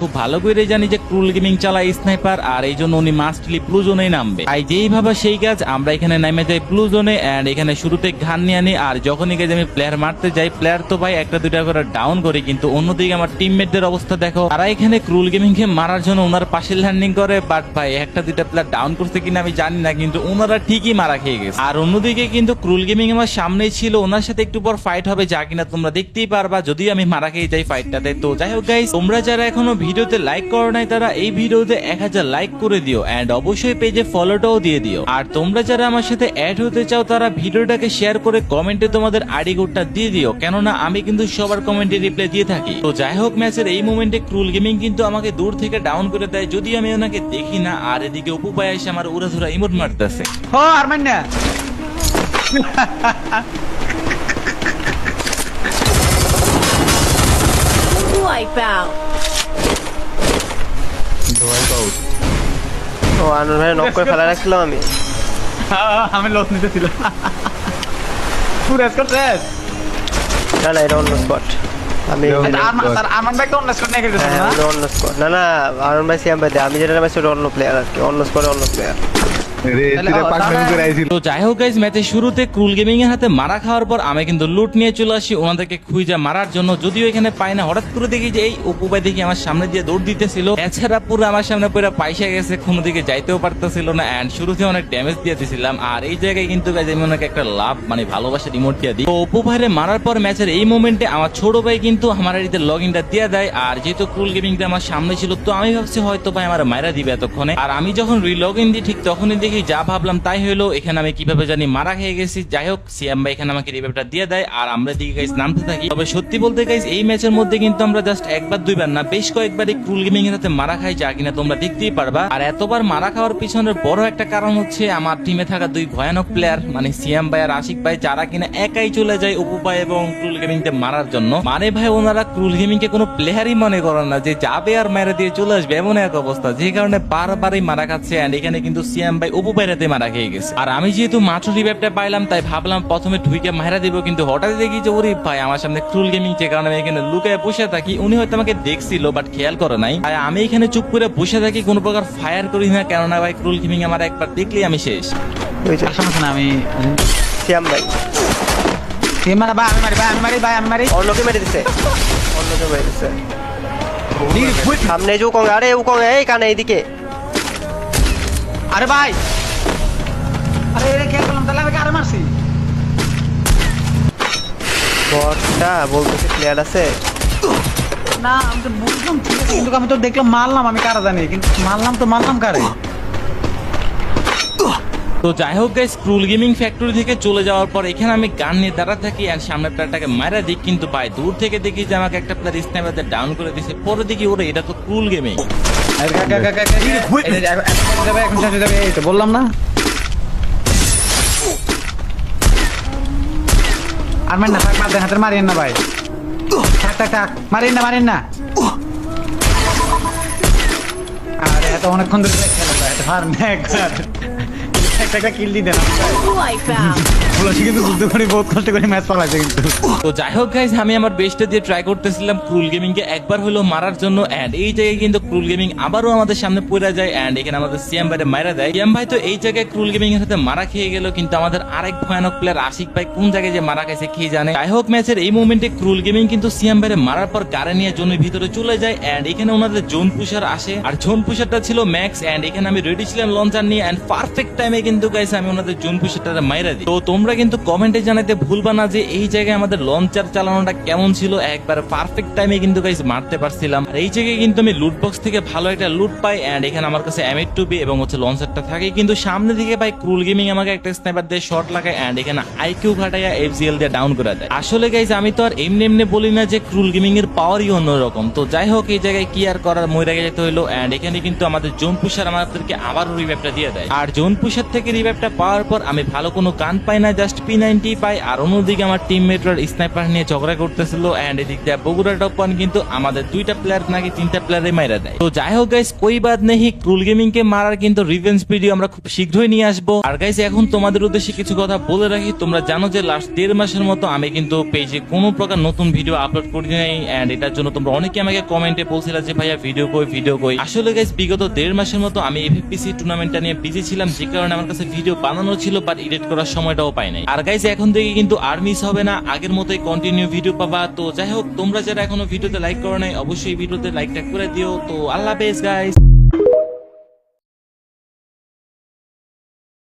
খুব ভালো করে জানি যে ক্রুল গেমিং চালায় স্নাইপার আর এই জন্য উনি মাস্টলি প্লু জোনেই নামবে। তাই যেই ভাবে সেই কাজ, আমরা এখানে নামে যাই প্লু জোনে এন্ড এখানে শুরুতে ঘান নিয়ে আনি, আর যখনই গেছে আমি প্লেয়ার মারতে যাই প্লেয়ার তো ভাই একটা দুইটা করে ডাউন করি, কিন্তু অন্যদিকে আমার টিমমেটদের অবস্থা দেখো, তারা এখানে ক্রুল গেমিং কে মারার জন্য ওনার পাশে ল্যান্ডিং করে বাট ভাই একটা দুইটা প্লেয়ার ডাউন করছে কিনা আমি জানি না, কিন্তু ওনারা ঠিকই মারা খেয়ে গেছে। আর অন্যদিকে কিন্তু ক্রুল গেমিং আমার সামনেই ছিল ওনার সাথে একটু পর ফাইট হবে, যা কিনা তোমরা দেখতেই পারবা যদি আমি মারা খেয়ে যাই ফাইটটাতে তো যাই হোক গাইস তোমরা যারা এখনও ভিডিওতে লাইক করো নাই তারা এই ভিডিওতে এক হাজার লাইক করে দিও এন্ড অবশ্যই পেজে ফলোটাও দিয়ে দিও। আর তোমরা যারা আমার সাথে অ্যাড হতে চাও তারা ভিডিওটাকে শেয়ার করে কমেন্টে তোমাদের আইডি কোডটা দিয়ে দিও। কেননা আমি কিন্তু সবার কমেন্টে রিপ্লাই দিয়ে থাকি। তো যাই হোক ম্যাচের এই মোমেন্টে ক্রুল গেমিং কিন্তু আমাকে দূর থেকে ডাউন করে দেয়। যদি আমি ওনাকে দেখি না আর এদিকে অপু ভাই এসে আমার উড়া ধরা ইমোট মারতেছে। ও আর মান্য Wipeout. ও আনন্দ ভাই নক করে ফেলা রাখছিলাম আমি। আমি লস নিতেছিলাম। পুরো স্কোর শেষ? না না এটা অন্য স্পট আমি আমান অন্য গেছে হ্যাঁ, না? স্পট না না আনন্দ ভাই সিয়াম ভাই আমি যেটা নামাইছি ওটা অন্য প্লেয়ার আর কি। অন্য স্পটে অন্য প্লেয়ার তো যাই হোক গাইজ ম্যাচের শুরুতে ক্রুল গেমিং এর হাতে মারা খাওয়ার পর আমি কিন্তু লুট নিয়ে চলে আসি ওনাদেরকে খুঁজে মারার জন্য। যদিও এখানে পাই না হঠাৎ করে দেখি যে এই উপুবাই দেখি আমার সামনে দিয়ে দৌড় দিতেছিল। এছাড়া পুরো আমার সামনে পুরো পয়সা গেছে কোনো দিকে যাইতেও পারতেছিল না এন্ড শুরুতে অনেক ড্যামেজ দিয়ে দিয়েছিলাম আর এই জায়গায় কিন্তু গাইজ আমি ওনাকে একটা লাভ মানে ভালোবাসা রিমোট দিয়ে দিই। তো অপু ভাইরে মারার পর ম্যাচের এই মোমেন্টে আমার ছোট ভাই কিন্তু আমার এদিকে লগ ইনটা দিয়ে দেয়। আর যেহেতু ক্রুল গেমিংটা আমার সামনে ছিল তো আমি ভাবছি হয়তো ভাই আমার মায়েরা দিবে এতক্ষণে। আর আমি যখন রিলগ ইন দিই ঠিক তখনই দেখি যা ভাবলাম তাই হলো এখানে আমি কীভাবে জানি মারা খেয়ে গেছি। যাই হোক সিএম ভাই এখানে আমাকে রিভাইভটা দিয়ে দেয়। আর আমরা দিকে গাইস নামতে থাকি। তবে সত্যি বলতে গাইস এই ম্যাচের মধ্যে কিন্তু আমরা জাস্ট একবার দুইবার না বেশ কয়েকবার এই ক্রুল গেমিং এর হাতে মারা খাই যা কিনা তোমরা দেখতেই পারবা। আর এতবার মারা খাওয়ার পিছনের বড় একটা কারণ হচ্ছে আমার টিমে থাকা দুই ভয়ানক প্লেয়ার মানে সিএম ভাই আর আশিক ভাই যারা কিনা একাই চলে যায় ভাই এবং ক্রুল গেমিং কে মারার জন্য। মানে ভাই ওনারা ক্রুল গেমিং কে কোনো প্লেয়ারই মনে করেন না যে যাবে আর মেরে দিয়ে চলে আসবে এমন এক অবস্থা। যে কারণে বারবারই মারা খাচ্ছে। এন্ড এখানে কিন্তু সিএম ভাই অপু মারা খেয়ে গেছে। আর আমি যেহেতু মাত্র রিভাইভটা পাইলাম তাই ভাবলাম প্রথমে ঢুইকে মারা দিব কিন্তু হঠাৎ দেখি যে ওরে ভাই আমার সামনে ক্রুল গেমিং যে কারণে আমি এখানে লুকায় বসে থাকি উনি হয়তো আমাকে দেখছিল বাট খেয়াল করে নাই। আর আমি এখানে চুপ করে বসে থাকি কোনো প্রকার ফায়ার করি না কেননা ভাই ক্রুল গেমিং আমার একবার দেখলেই আমি শেষ। আমি সিয়াম ভাই। কে মারা? ভাই আমি মারি ভাই আমি মারি ভাই আমি মারি। অন্যকে মেরে দিছে। অন্যকে মেরে দিছে। সামনে যে উকং আরে উকং এই কানে এইদিকে। আরে ভাই। আরে এরে কে করলাম তাহলে আমি কারে মারছি। বটটা বলতেছে প্লেয়ার আছে। না আমি তো বুঝলাম ঠিক আছে কিন্তু আমি তো দেখলাম মারলাম আমি কারা জানি কিন্তু মারলাম তো মারলাম কারে? তো যাই হোক গাইস ক্রুল গেমিং ফ্যাক্টরি থেকে চলে যাওয়ার পর এখানে আমি গান নিয়ে দাঁড়া থাকি আর সামনের প্লেয়ারটাকে মারা দিই কিন্তু ভাই দূর থেকে দেখি যে আমাকে একটা প্লেয়ার স্ন্যাপারতে ডাউন করে দিছে পরে দেখি ওরে এটা তো ক্রুল গেমিং বললাম না। আর মারেন না থাক মারতে হাতের মারিয়েন না ভাই। থাক থাক থাক মারিয়েন না মারিয়েন না। আরে এত অনেকক্ষণ ধরে খেলা এটা একবার কিন্তু ক্রুল গেমিং মারার আবারও আমাদের সামনে পড়ে যায় এখানে আমাদের মারা এই জায়গায় ক্রুল গেমিং এর সাথে মারা খেয়ে কিন্তু আমাদের আরেক ভয়ানক প্লেয়ার আশিক ভাই কোন জায়গায় যে মারা খাইছে কি জানে। যাই হোক ম্যাচের এই ক্রুল গেমিং কিন্তু মারার পর জোনের ভিতরে চলে যায় এখানে ওনাদের জোন পুষার আসে। আর জোন পুষারটা ছিল ম্যাক্স এন্ড এখানে আমি রেডি ছিলাম লঞ্চার নিয়ে এন্ড পারফেক্ট টাইমে কিন্তু গাইছে আমি ওনাদের জোন মাইরা দিই। তো তোমরা কিন্তু কমেন্টে জানাতে ভুলবা না যে এই জায়গায় আমাদের লঞ্চার চালানোটা কেমন ছিল। একবার পারফেক্ট টাইমে কিন্তু গাইস মারতে পারছিলাম। আর এই জায়গায় কিন্তু আমি লুট বক্স থেকে ভালো একটা লুট পাই এন্ড এখানে আমার কাছে এম টু বি এবং হচ্ছে লঞ্চারটা থাকে। কিন্তু সামনে দিকে ভাই ক্রুল গেমিং আমাকে একটা স্নাইপার দিয়ে শট লাগায় এন্ড এখানে আইকিউ ঘাটাইয়া এফজিএল দিয়ে ডাউন করে দেয়। আসলে গাইজ আমি তো আর এমনি এমনি বলি না যে ক্রুল গেমিং এর পাওয়ারই অন্যরকম। তো যাই হোক, এই জায়গায় কি আর করার মরে যেতে হইল এন্ড এখানে কিন্তু আমাদের জোন পুষার আমাদেরকে আবার রিভাইভটা দিয়ে দেয়। আর জোন পুষার থেকে থেকে রিভাইভটা পাওয়ার পর আমি ভালো কোনো গান পাই না জাস্ট পি নাইনটি পাই। আর অন্যদিকে আমার টিমমেটরা স্নাইপার নিয়ে ঝগড়া করতেছিল। এন্ড এদিক দিয়ে বগুড়া টপ ওয়ান কিন্তু আমাদের দুইটা প্লেয়ার নাকি তিনটা প্লেয়ারে মাইরা দেয়। তো যাই হোক গাইস কই বাদ নেই ক্রুল গেমিং কে মারার কিন্তু রিভেঞ্জ ভিডিও আমরা খুব শীঘ্রই নিয়ে আসব। আর গাইস এখন তোমাদের উদ্দেশ্যে কিছু কথা বলে রাখি। তোমরা জানো যে লাস্ট দেড় মাসের মতো আমি কিন্তু পেজে কোনো প্রকার নতুন ভিডিও আপলোড করি নাই। এন্ড এটার জন্য তোমরা অনেকে আমাকে কমেন্টে বলছিলে যে, ভাইয়া ভিডিও কই ভিডিও কই? আসলে গাইস বিগত দেড় মাসের মতো আমি এফএফপিসি টুর্নামেন্টটা নিয়ে বিজি ছিলাম। যে কারণে আমার কাছে ভিডিও বানানো ছিল বাট এডিট করার সময়টাও পাই নাই। আর গাইজ এখন থেকে কিন্তু আর মিস হবে না। আগের মতোই কন্টিনিউ ভিডিও পাবা। তো যাই হোক, তোমরা যারা এখনও ভিডিওতে লাইক করো নাই, অবশ্যই ভিডিওতে লাইকটা করে দিও। তো আল্লাহ গাইস